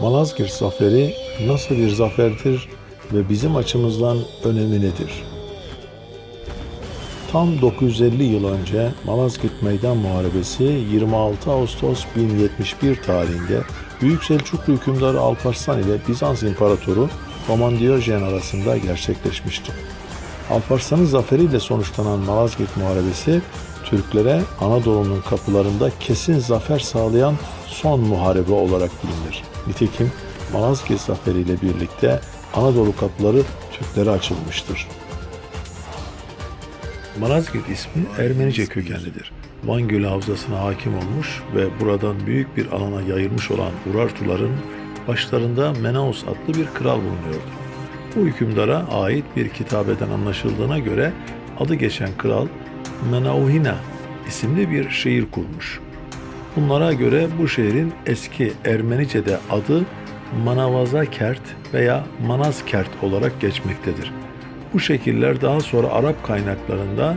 Malazgirt zaferi nasıl bir zaferdir ve bizim açımızdan önemi nedir? Tam 950 yıl önce Malazgirt Meydan Muharebesi 26 Ağustos 1071 tarihinde Büyük Selçuklu hükümdarı Alparslan ile Bizans İmparatoru Roman Diyojen arasında gerçekleşmişti. Alparslan'ın zaferiyle sonuçlanan Malazgirt Muharebesi Türklere Anadolu'nun kapılarında kesin zafer sağlayan son muharebe olarak bilinir. Nitekim Malazgirt zaferiyle birlikte Anadolu kapıları Türklere açılmıştır. Malazgirt ismi Ermenice kökenlidir. Van Gölü Havzası'na hakim olmuş ve buradan büyük bir alana yayılmış olan Urartuların başlarında Menaus adlı bir kral bulunuyordu. Bu hükümdara ait bir kitabeden anlaşıldığına göre adı geçen kral Menauhina isimli bir şehir kurmuş. Bunlara göre bu şehrin eski Ermenice'de adı Manavazakert veya Manazkert olarak geçmektedir. Bu şekiller daha sonra Arap kaynaklarında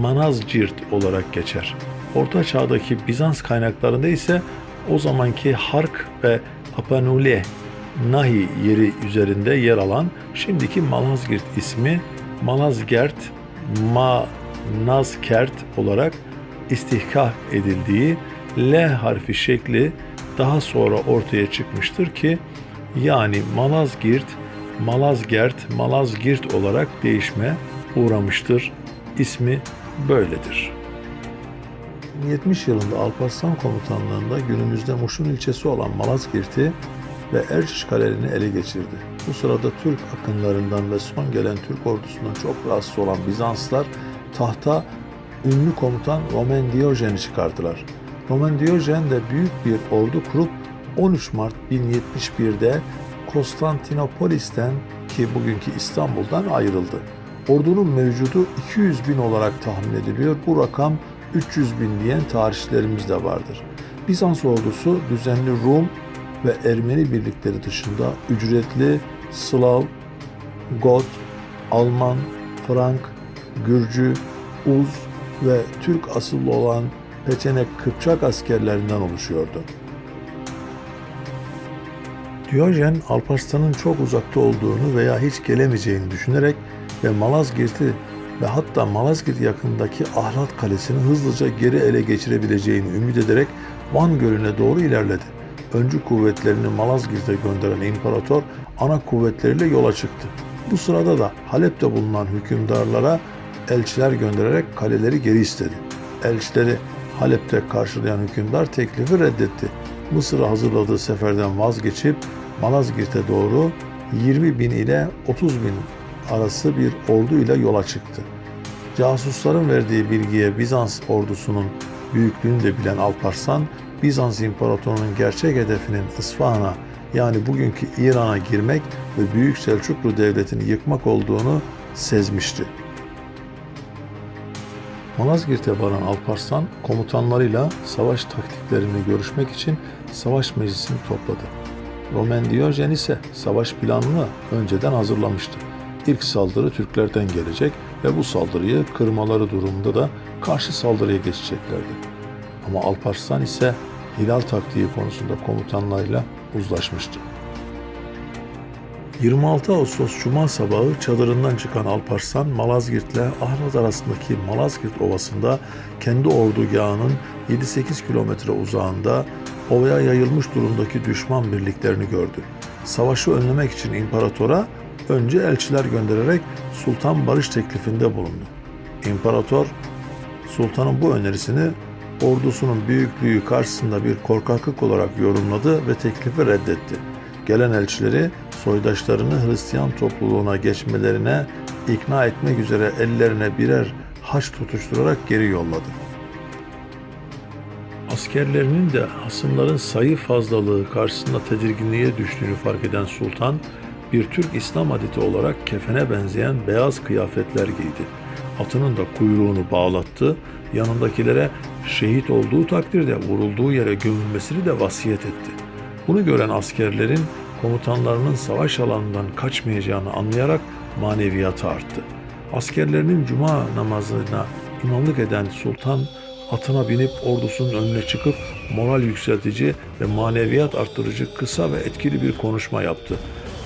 Manazcirt olarak geçer. Orta çağdaki Bizans kaynaklarında ise o zamanki Hark ve Apanule Nahi yeri üzerinde yer alan şimdiki Malazgirt ismi Malazgert Manazkert olarak istihkak edildiği L harfi şekli daha sonra ortaya çıkmıştır ki yani Malazgirt, Malazgert, Malazgirt olarak değişme uğramıştır. İsmi böyledir. 70 yılında Alparslan komutanlığında günümüzde Muş'un ilçesi olan Malazgirt'i ve Erciş Kalelerini ele geçirdi. Bu sırada Türk akınlarından ve son gelen Türk ordusundan çok rahatsız olan Bizanslar tahta ünlü komutan Roman Diyojen'i çıkardılar. Roman Diyojen de büyük bir ordu kurup 13 Mart 1071'de Konstantinopolis'ten ki bugünkü İstanbul'dan ayrıldı. Ordunun mevcudu 200 bin olarak tahmin ediliyor. Bu rakam 300 bin diyen tarihçilerimiz de vardır. Bizans ordusu düzenli Rum ve Ermeni birlikleri dışında ücretli Slav, Got, Alman, Frank, Gürcü, Uz ve Türk asıllı olan Peçenek Kıpçak askerlerinden oluşuyordu. Diyojen Alparslan'ın çok uzakta olduğunu veya hiç gelemeyeceğini düşünerek ve Malazgirt'i ve hatta Malazgirt yakındaki Ahlat Kalesi'ni hızlıca geri ele geçirebileceğini ümit ederek Van Gölü'ne doğru ilerledi. Öncü kuvvetlerini Malazgirt'e gönderen imparator ana kuvvetleriyle yola çıktı. Bu sırada da Halep'te bulunan hükümdarlara elçiler göndererek kaleleri geri istedi. Elçileri Halep'te karşılayan hükümdar teklifi reddetti. Mısır'a hazırladığı seferden vazgeçip Malazgirt'e doğru 20 bin ile 30 bin arası bir orduyla yola çıktı. Casusların verdiği bilgiye Bizans ordusunun büyüklüğünü de bilen Alparslan, Bizans İmparatorunun gerçek hedefinin İsfahan'a yani bugünkü İran'a girmek ve Büyük Selçuklu Devleti'ni yıkmak olduğunu sezmişti. Malazgirt'e varan Alparslan komutanlarıyla savaş taktiklerini görüşmek için savaş meclisini topladı. Roman Diyojen ise savaş planını önceden hazırlamıştı. İlk saldırı Türklerden gelecek ve bu saldırıyı kırmaları durumunda da karşı saldırıya geçeceklerdi. Ama Alparslan ise hilal taktiği konusunda komutanlarıyla uzlaşmıştı. 26 Ağustos Cuma sabahı çadırından çıkan Alparslan Malazgirt ile Ahlat arasındaki Malazgirt Ovası'nda kendi ordugahının 7-8 kilometre uzağında ovaya yayılmış durumdaki düşman birliklerini gördü. Savaşı önlemek için imparatora önce elçiler göndererek sultan barış teklifinde bulundu. İmparator sultanın bu önerisini ordusunun büyüklüğü karşısında bir korkaklık olarak yorumladı ve teklifi reddetti. Gelen elçileri soydaşlarını Hristiyan topluluğuna geçmelerine ikna etmek üzere ellerine birer haç tutuşturarak geri yolladı. Askerlerinin de hasımların sayı fazlalığı karşısında tedirginliğe düştüğünü fark eden sultan, bir Türk İslam adeti olarak kefene benzeyen beyaz kıyafetler giydi. Atının da kuyruğunu bağlattı, yanındakilere şehit olduğu takdirde vurulduğu yere gömülmesini de vasiyet etti. Bunu gören askerlerin komutanlarının savaş alanından kaçmayacağını anlayarak maneviyatı arttı. Askerlerinin cuma namazına imamlık eden sultan atına binip ordusunun önüne çıkıp moral yükseltici ve maneviyat arttırıcı kısa ve etkili bir konuşma yaptı.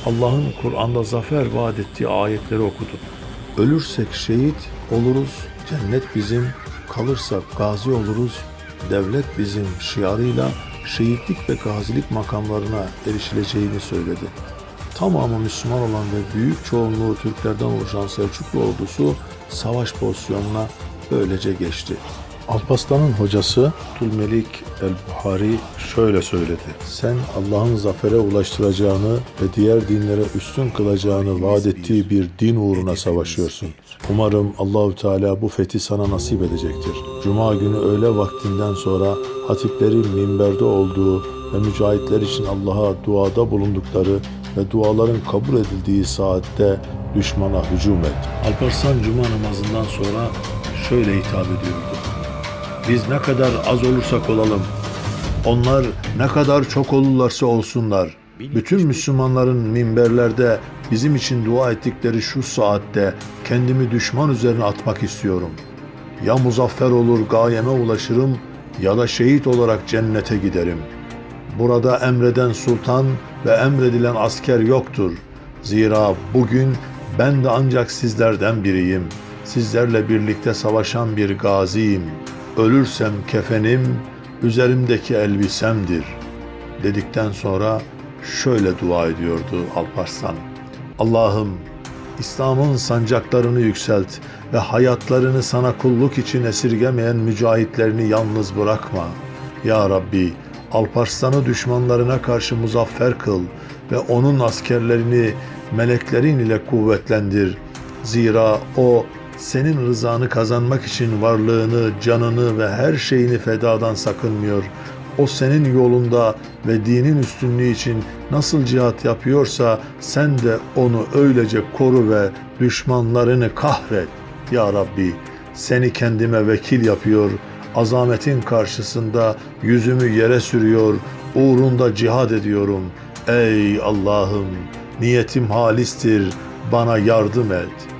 Allah'ın Kur'an'da zafer vaat ettiği ayetleri okudu. Ölürsek şehit oluruz, cennet bizim, kalırsak gazi oluruz, devlet bizim şiarıyla şehitlik ve gazilik makamlarına erişileceğini söyledi. Tamamı Müslüman olan ve büyük çoğunluğu Türklerden oluşan Selçuklu ordusu savaş pozisyonuna böylece geçti. Alparslan'ın hocası Tülmelik el-Buhari şöyle söyledi. Sen Allah'ın zafere ulaştıracağını ve diğer dinlere üstün kılacağını vaat ettiği bir din uğruna savaşıyorsun. Umarım Allahü Teala bu fethi sana nasip edecektir. Cuma günü öğle vaktinden sonra hatiplerin minberde olduğu ve mücahitler için Allah'a duada bulundukları ve duaların kabul edildiği saatte düşmana hücum et. Alparslan Cuma namazından sonra şöyle hitap ediyordu. Biz ne kadar az olursak olalım, onlar ne kadar çok olurlarsa olsunlar. Bütün Müslümanların minberlerde bizim için dua ettikleri şu saatte kendimi düşman üzerine atmak istiyorum. Ya muzaffer olur gayeme ulaşırım ya da şehit olarak cennete giderim. Burada emreden sultan ve emredilen asker yoktur. Zira bugün ben de ancak sizlerden biriyim. Sizlerle birlikte savaşan bir gaziyim. Ölürsem kefenim, üzerimdeki elbisemdir. Dedikten sonra şöyle dua ediyordu Alparslan. Allah'ım İslam'ın sancaklarını yükselt ve hayatlarını sana kulluk için esirgemeyen mücahitlerini yalnız bırakma. Ya Rabbi Alparslan'ı düşmanlarına karşı muzaffer kıl ve onun askerlerini meleklerin ile kuvvetlendir. Zira o senin rızanı kazanmak için varlığını, canını ve her şeyini fedadan sakınmıyor. O senin yolunda ve dinin üstünlüğü için nasıl cihat yapıyorsa sen de onu öylece koru ve düşmanlarını kahret. Ya Rabbi seni kendime vekil yapıyor, azametin karşısında yüzümü yere sürüyor, uğrunda cihad ediyorum. Ey Allah'ım niyetim halistir, bana yardım et.''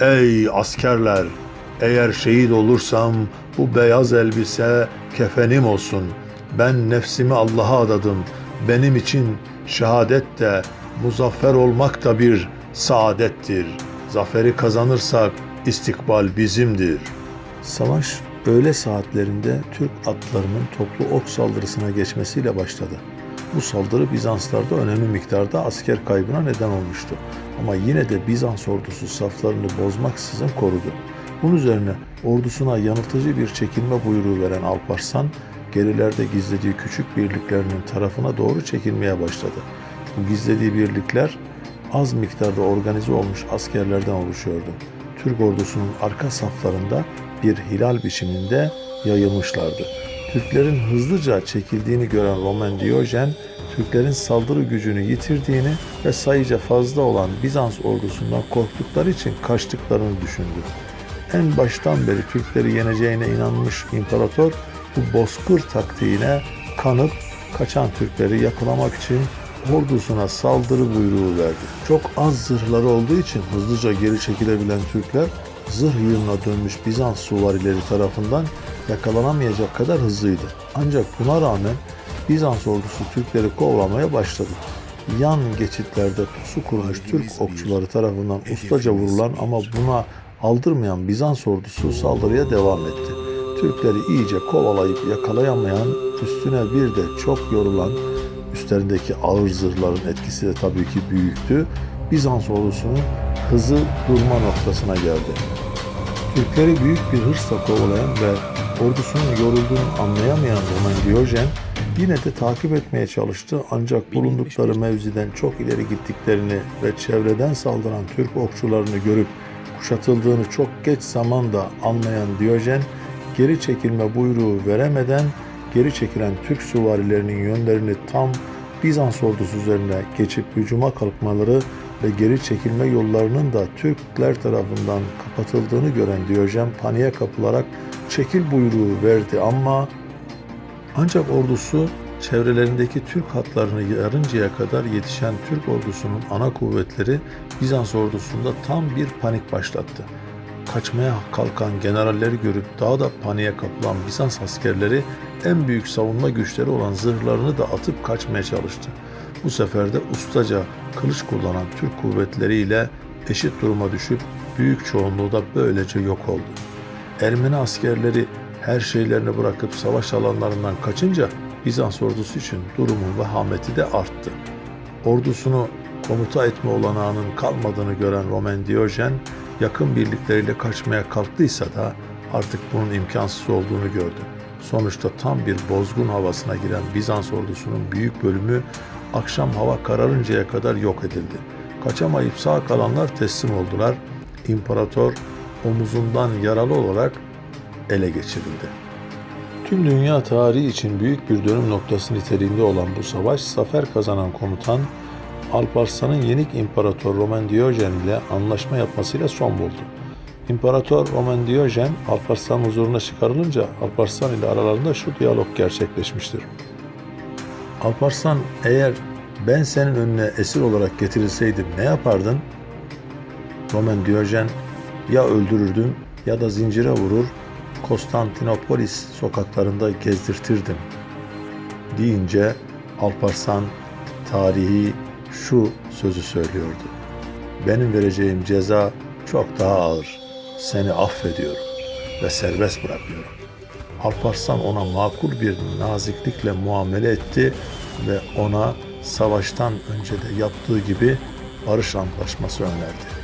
Ey askerler! Eğer şehit olursam bu beyaz elbise kefenim olsun. Ben nefsimi Allah'a adadım. Benim için şehadet de, muzaffer olmak da bir saadettir. Zaferi kazanırsak istikbal bizimdir. Savaş öğle saatlerinde Türk atlarının toplu ok saldırısına geçmesiyle başladı. Bu saldırı Bizanslarda önemli miktarda asker kaybına neden olmuştu. Ama yine de Bizans ordusu saflarını bozmaksızın korudu. Bunun üzerine ordusuna yanıltıcı bir çekilme buyruğu veren Alparslan, gerilerde gizlediği küçük birliklerinin tarafına doğru çekilmeye başladı. Bu gizlediği birlikler az miktarda organize olmuş askerlerden oluşuyordu. Türk ordusunun arka saflarında bir hilal biçiminde yayılmışlardı. Türklerin hızlıca çekildiğini gören Roman Diyojen, Türklerin saldırı gücünü yitirdiğini ve sayıca fazla olan Bizans ordusundan korktukları için kaçtıklarını düşündü. En baştan beri Türkleri yeneceğine inanmış imparator bu bozkır taktiğine kanıp kaçan Türkleri yakalamak için ordusuna saldırı buyruğu verdi. Çok az zırhları olduğu için hızlıca geri çekilebilen Türkler zırh yığınına dönmüş Bizans suvarileri tarafından yakalanamayacak kadar hızlıydı. Ancak buna rağmen Bizans ordusu Türkleri kovalamaya başladı. Yan geçitlerde pusu kurmuş Türk okçuları tarafından ustaca vurulan ama buna aldırmayan Bizans ordusu saldırıya devam etti. Türkleri iyice kovalayıp yakalayamayan, üstüne bir de çok yorulan, üstlerindeki ağır zırhların etkisi de tabii ki büyüktü. Bizans ordusunun hızı durma noktasına geldi. Türkleri büyük bir hırsla kovalayan ve ordusunun yorulduğunu anlayamayan Roman Diyojen yine de takip etmeye çalıştı ancak bulundukları mevziden çok ileri gittiklerini ve çevreden saldıran Türk okçularını görüp kuşatıldığını çok geç zamanda anlayan Diyojen geri çekilme buyruğu veremeden geri çekilen Türk süvarilerinin yönlerini tam Bizans ordusu üzerine geçip hücuma kalkmaları ve geri çekilme yollarının da Türkler tarafından kapatıldığını gören Diyojen paniğe kapılarak çekil buyruğu verdi ama ancak ordusu çevrelerindeki Türk hatlarını yarıncaya kadar yetişen Türk ordusunun ana kuvvetleri Bizans ordusunda tam bir panik başlattı. Kaçmaya kalkan generalleri görüp daha da paniğe kapılan Bizans askerleri en büyük savunma güçleri olan zırhlarını da atıp kaçmaya çalıştı. Bu sefer de ustaca kılıç kullanan Türk kuvvetleriyle eşit duruma düşüp büyük çoğunluğu da böylece yok oldu. Ermeni askerleri her şeylerini bırakıp savaş alanlarından kaçınca Bizans ordusu için durumun vehameti de arttı. Ordusunu komuta etme olanağının kalmadığını gören Roman Diyojen yakın birlikleriyle kaçmaya kalktıysa da artık bunun imkansız olduğunu gördü. Sonuçta tam bir bozgun havasına giren Bizans ordusunun büyük bölümü akşam hava kararıncaya kadar yok edildi. Kaçamayıp sağ kalanlar teslim oldular. İmparator omuzundan yaralı olarak ele geçirildi. Tüm dünya tarihi için büyük bir dönüm noktası niteliğinde olan bu savaş, zafer kazanan komutan Alparslan'ın yenik İmparator Roman Diyojen ile anlaşma yapmasıyla son buldu. İmparator Roman Diyojen, Alparslan huzuruna çıkarılınca Alparslan ile aralarında şu diyalog gerçekleşmiştir. Alparslan eğer ben senin önüne esir olarak getirilseydim ne yapardın? Roman Diyojen ya öldürürdüm ya da zincire vurur Konstantinopolis sokaklarında gezdirtirdim deyince Alparslan tarihi şu sözü söylüyordu. Benim vereceğim ceza çok daha ağır. Seni affediyorum ve serbest bırakıyorum. Alparslan ona makul bir naziklikle muamele etti ve ona savaştan önce de yaptığı gibi barış antlaşması önerdi.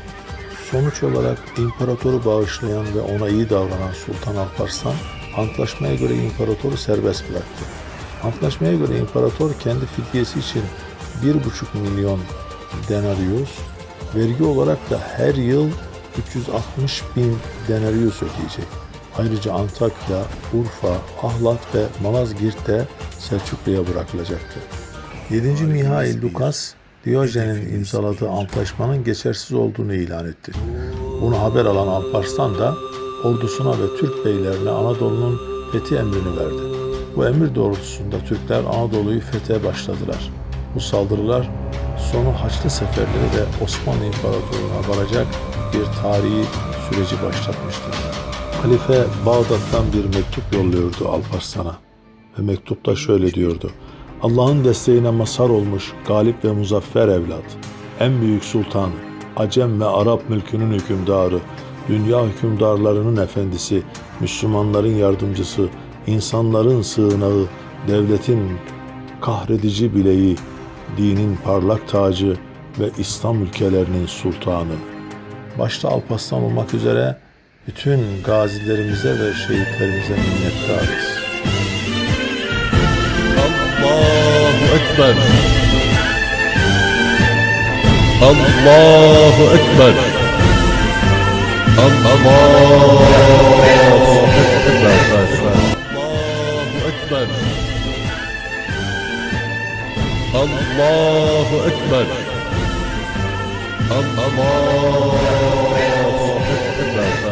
Sonuç olarak imparatoru bağışlayan ve ona iyi davranan Sultan Alparslan, antlaşmaya göre imparatoru serbest bıraktı. Antlaşmaya göre imparator kendi fidyesi için 1,5 milyon denarius, vergi olarak da her yıl 360 bin denarius ödeyecek. Ayrıca Antakya, Urfa, Ahlat ve Malazgirt de Selçuklu'ya bırakılacaktı. 7. Mihail Lukas, Diyojen'in imzaladığı antlaşmanın geçersiz olduğunu ilan etti. Bunu haber alan Alparslan da ordusuna ve Türk beylerine Anadolu'nun fethi emrini verdi. Bu emir doğrultusunda Türkler Anadolu'yu fethe başladılar. Bu saldırılar sonu Haçlı seferleri ve Osmanlı İmparatorluğu'na varacak bir tarihi süreci başlatmıştır. Halife Bağdat'tan bir mektup yolluyordu Alparslan'a ve mektupta şöyle diyordu. Allah'ın desteğine mazhar olmuş galip ve muzaffer evlat, en büyük sultan, Acem ve Arap mülkünün hükümdarı, dünya hükümdarlarının efendisi, Müslümanların yardımcısı, insanların sığınağı, devletin kahredici bileği, dinin parlak tacı ve İslam ülkelerinin sultanı. Başta Alparslan olmak üzere bütün gazilerimize ve şehitlerimize minnettarız. Allahu Ekber. Allahu Ekber. Allahu Ekber. Allahu Ekber. الله أكبر. الله أكبر.